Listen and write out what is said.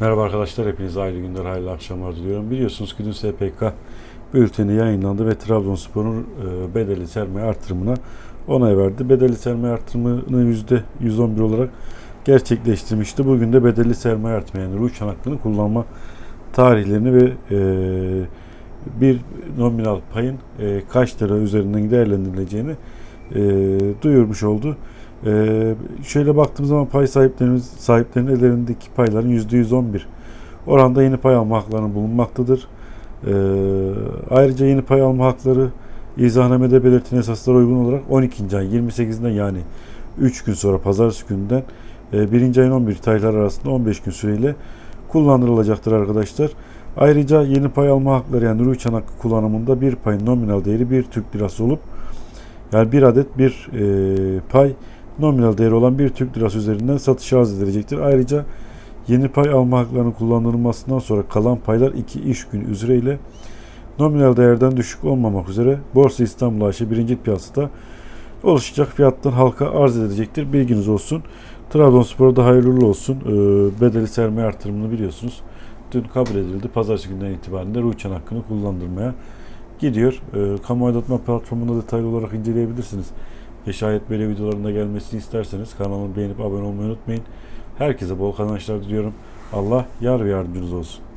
Merhaba arkadaşlar, hepinize hayırlı günler, hayırlı akşamlar diliyorum. Biliyorsunuz ki dün SPK bülteni yayınlandı ve Trabzonspor'un e, bedeli sermaye artırımına onay verdi. Bedeli sermaye artırımını %111 olarak gerçekleştirmişti. Bugün de bedelli sermaye artırımı yani Ruçhan hakkını kullanma tarihlerini ve e, bir nominal payın e, kaç lira üzerinden değerlendirileceğini duyurmuş oldu. Ee, şöyle baktığımız zaman pay sahiplerimiz sahiplerinin ellerindeki payların %111 oranda yeni pay alma haklarının bulunmaktadır. Ee, ayrıca yeni pay alma hakları izahnamede belirtilen esaslara uygun olarak 12. ay 28'inden yani 3 gün sonra pazartesi günden e, 1. ayın 11 tarihleri arasında 15 gün süreyle kullandırılacaktır arkadaşlar. Ayrıca yeni pay alma hakları yani Ruçhan hakkı kullanımında bir payın nominal değeri 1 Türk lirası olup yani bir adet bir e, pay nominal değeri olan bir Türk lirası üzerinden satışa arz edilecektir. Ayrıca yeni pay alma haklarının kullanılmasından sonra kalan paylar 2 iş günü üzereyle nominal değerden düşük olmamak üzere Borsa İstanbul AŞ birinci piyasada oluşacak fiyattan halka arz edilecektir. Bilginiz olsun. Trabzonspor'a da hayırlı olsun. Ee, bedeli sermaye artırımını biliyorsunuz. Dün kabul edildi. Pazartesi günden itibaren de Ruçhan hakkını kullandırmaya gidiyor. Ee, kamu aydınlatma platformunda detaylı olarak inceleyebilirsiniz. Ve şayet böyle videolarında gelmesini isterseniz kanalımı beğenip abone olmayı unutmayın. Herkese bol kazançlar diliyorum. Allah yar ve yardımcınız olsun.